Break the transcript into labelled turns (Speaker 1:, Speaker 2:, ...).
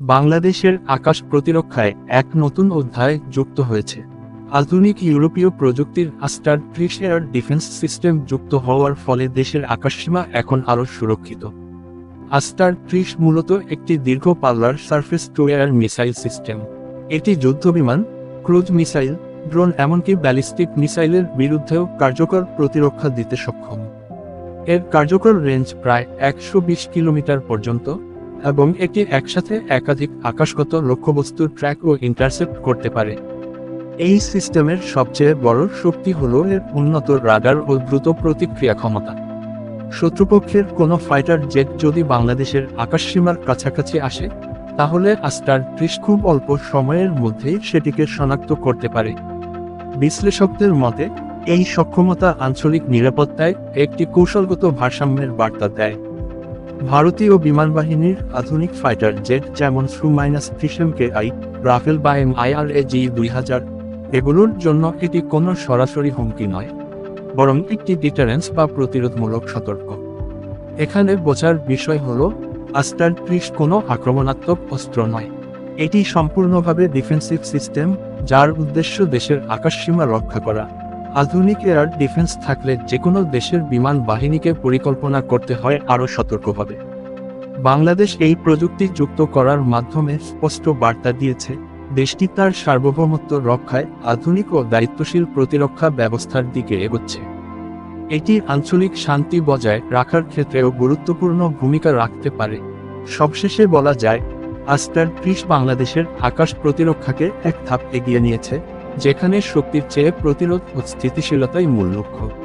Speaker 1: বাংলাদেশের আকাশ প্রতিরক্ষায় এক নতুন অধ্যায় যুক্ত হয়েছে। আধুনিক ইউরোপীয় প্রযুক্তির আস্টার ত্রিশ এয়ার ডিফেন্স সিস্টেম যুক্ত হওয়ার ফলে দেশের আকাশসীমা এখন আরও সুরক্ষিত। আস্টার ত্রিশ মূলত একটি দীর্ঘ পাল্লার surface to air missile system. এটি যুদ্ধবিমান, ক্রুজ মিসাইল, ড্রোন এমনকি ব্যালিস্টিক মিসাইলের বিরুদ্ধেও কার্যকর প্রতিরক্ষা দিতে সক্ষম। এর কার্যকর রেঞ্জ প্রায় একশো বিশ কিলোমিটার পর্যন্ত এবং এটি একসাথে একাধিক আকাশগত লক্ষ্যবস্তুর ট্র্যাক ও ইন্টারসেপ্ট করতে পারে। এই সিস্টেমের সবচেয়ে বড় শক্তি হল এর উন্নত রাডার ও দ্রুত প্রতিক্রিয়া ক্ষমতা। শত্রুপক্ষের কোনো ফাইটার জেট যদি বাংলাদেশের আকাশসীমার কাছাকাছি আসে, তাহলে আস্টার ত্রিশ খুব অল্প সময়ের মধ্যেই সেটিকে শনাক্ত করতে পারে। বিশ্লেষকদের মতে, এই সক্ষমতা আঞ্চলিক নিরাপত্তায় একটি কৌশলগত ভারসাম্যের বার্তা দেয়। ভারতীয় বিমান বাহিনীর আধুনিক ফাইটার জেট যেমন Su minus K I, Rafale বা এম আইআরএ জি দুই হাজার, এগুলোর জন্য এটি কোনো সরাসরি হুমকি নয়, বরং একটি ডিটারেন্স বা প্রতিরোধমূলক সতর্ক। এখানে বোঝার বিষয় হল, আস্টার ত্রিশ কোনো আক্রমণাত্মক অস্ত্র নয়। এটি সম্পূর্ণভাবে ডিফেন্সিভ সিস্টেম, যার উদ্দেশ্য দেশের আকাশসীমা রক্ষা করা। আধুনিক এয়ার ডিফেন্স থাকলে যে কোনো দেশের বিমান বাহিনীকে পরিকল্পনা করতে হয় আরও সতর্কভাবে। বাংলাদেশ এই প্রযুক্তি যুক্ত করার মাধ্যমে স্পষ্ট বার্তা দিয়েছে, দেশটি তার সার্বভৌমত্ব রক্ষায় আধুনিক ও দায়িত্বশীল প্রতিরক্ষা ব্যবস্থার দিকে এগোচ্ছে। এটি আঞ্চলিক শান্তি বজায় রাখার ক্ষেত্রেও গুরুত্বপূর্ণ ভূমিকা রাখতে পারে। সবশেষে বলা যায় আস্টার ত্রিশ বাংলাদেশের আকাশ প্রতিরক্ষাকে এক ধাপ এগিয়ে নিয়েছে। যেখানে শক্তির চেয়ে প্রতিরোধ ও স্থিতিশীলতাই মূল লক্ষ্য।